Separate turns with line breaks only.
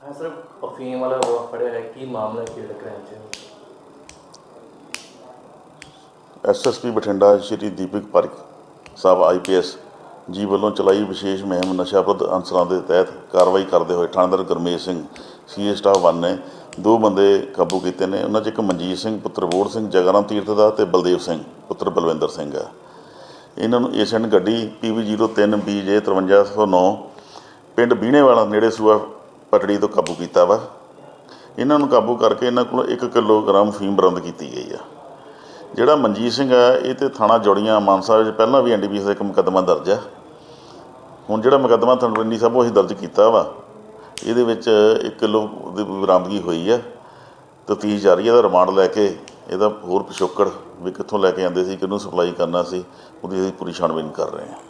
ਹਾਂ ਸਰ ਅਫੀਮ ਵਾਲਾ ਉਹ ਫੜਿਆ ਹੈ ਕੀ ਮਾਮਲਾ ਕੀ ਲੱਗ ਰਿਹਾ ਹੈ
ਐਸਐਸਪੀ ਬਠਿੰਡਾ ਸ਼੍ਰੀ ਦੀਪਕ ਪਾਰਿਕ ਸਾਹਿਬ ਆਈਪੀਐਸ ਜੀ ਵੱਲੋਂ ਚਲਾਈ ਵਿਸ਼ੇਸ਼ ਮੁਹਿੰਮ ਨਸ਼ਾ ਅਨਸਰਾਂ ਦੇ ਤਹਿਤ ਕਾਰਵਾਈ ਕਰਦੇ ਹੋਏ ਥਾਣੇਦਾਰ ਗੁਰਮੇਸ਼ ਸਿੰਘ, ਸੀਏ ਸਟਾਫ 1 ਨੇ ਦੋ ਬੰਦੇ ਕਾਬੂ ਕੀਤੇ ਨੇ। ਉਹਨਾਂ 'ਚ ਇੱਕ ਮਨਜੀਤ ਸਿੰਘ, ਪੁੱਤਰ ਬੋੜ ਸਿੰਘ ਜਗਰਾਮ ਤੀਰਥ ਦਾ ਤੇ ਬਲਦੇਵ ਸਿੰਘ, ਪੁੱਤਰ ਬਲਵਿੰਦਰ ਸਿੰਘ ਆ ਇਹਨਾਂ ਨੂੰ ਏਸ਼ੀਅਨ ਗੱਡੀ PV03 BJ 5309 ਪਿੰਡ ਬੀਣੇਵਾਲਾ ਨੇੜੇ ਸੂਆ ਪਟੜੀ ਤੋਂ ਕਾਬੂ ਕੀਤਾ ਵਾ। ਇਹਨਾਂ ਨੂੰ ਕਾਬੂ ਕਰਕੇ ਇਹਨਾਂ ਕੋਲ 1 ਕਿਲੋਗ੍ਰਾਮ ਫੀਮ ਬਰਾਮਦ ਕੀਤੀ ਗਈ ਆ। ਜਿਹੜਾ ਮਨਜੀਤ ਸਿੰਘ ਹੈ ਇਹ ਤੇ ਥਾਣਾ ਜੋੜੀਆਂ ਮਾਨਸਾ ਵਿੱਚ ਪਹਿਲਾਂ ਵੀ ਐਨਡੀਪੀਐਸ ਦਾ ਇੱਕ ਮੁਕੱਦਮਾ ਦਰਜ ਆ। ਹੁਣ ਜਿਹੜਾ ਮੁਕੱਦਮਾ ਤਨਵੰਡੀ ਸਾਹਿਬ ਉਹ ਅਸੀਂ ਦਰਜ ਕੀਤਾ ਵਾ, ਇਹਦੇ ਵਿੱਚ 1 ਕਿਲੋ ਦੀ ਬਰਾਮਦਗੀ ਹੋਈ ਹੈ ਤਫਤੀਸ਼ ਜਾਰੀ ਹੈ ਇਹਦਾ ਰਿਮਾਂਡ ਲੈ ਕੇ ਇਹਦਾ ਹੋਰ ਪਿਛੋਕੜ ਵੀ ਕਿੱਥੋਂ ਲੈ ਕੇ ਆਉਂਦੇ ਸੀ, ਕਿਹਨੂੰ ਸਪਲਾਈ ਕਰਨਾ ਸੀ, ਉਹਦੀ ਅਸੀਂ ਪੂਰੀ ਛਾਣਬੀਨ ਕਰ ਰਹੇ ਹਾਂ